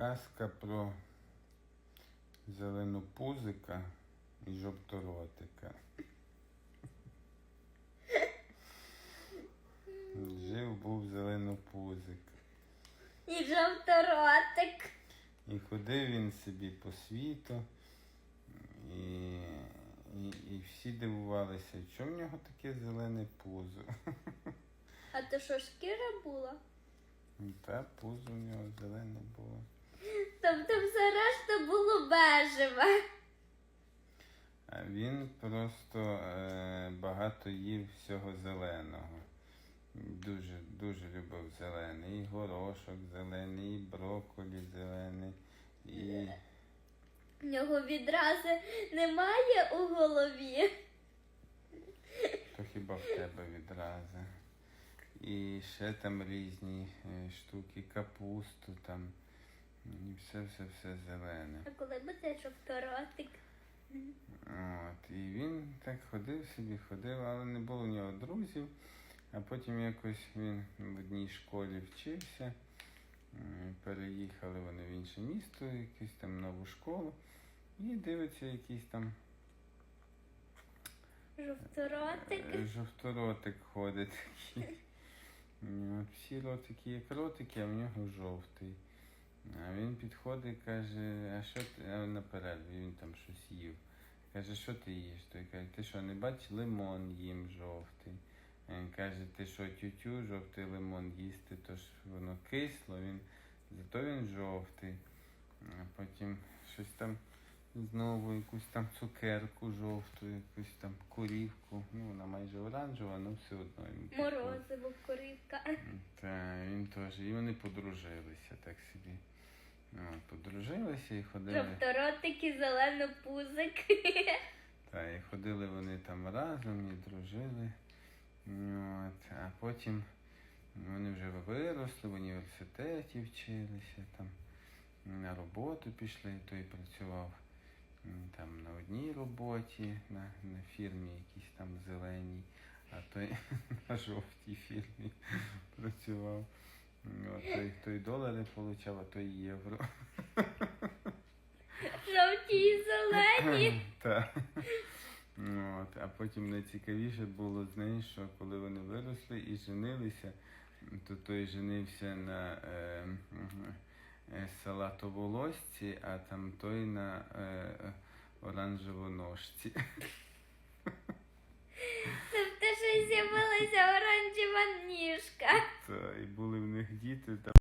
Казка про зелену пузика і жовторотика. Жив був зеленопузик. І жовторотик. І ходив він собі по світу, і, і, і всі дивувалися, що в нього таке зелене пузо. А то що шкіра була? Та пузо в нього зелене було. Тобто все решта було бежеве. А він просто е, багато їв всього зеленого. Дуже, дуже любив зелений. І горошок зелений, і брокколі зелений, і В нього відразу немає у голові. то хіба в тебе відразу. І ще там різні е, штуки, капусту там. І все, все, все зелене. А коли буде жовторотик? От, і він так ходив собі, ходив, але не було в нього друзів. А потім якось він в одній школі вчився. Переїхали вони в інше місто, якусь там нову школу. І дивиться якийсь там Жовторотик. е, жовторотик ходить такий. Всі ротики як ротики, а в нього жовтий. Він підходить і каже, а що ти а на перерві він там щось їв. Каже, що ти їш? Той каже, ти що, не бачиш, лимон їм жовтий. Він каже, ти що, тютю, жовтий лимон їсти, то ж воно кисло, він, зато він жовтий. А потім щось там знову якусь там цукерку жовту, якусь там корівку. Ну, вона майже оранжева, але все одно. йому. Морозиво, корівка. Та він теж. І вони подружилися так собі. Подружилися і ходили. Жовторотик і зеленопузик. Та, і ходили вони там разом і дружили. От, а потім вони вже виросли, в університеті вчилися, там на роботу пішли, той працював там на одній роботі, на, на фірмі якійсь там зеленій, а той на жовтій фірмі працював. От, той, той долари получав, а той євро. Жовті і зелені. Ну, От, а потім найцікавіше було, знаєш, що коли вони виросли і женилися, то той женився на е, е, салатоволосці, а там той на е, оранжевоножці. Ще з'явилася оранжева ніжка. Та, і були в них діти, там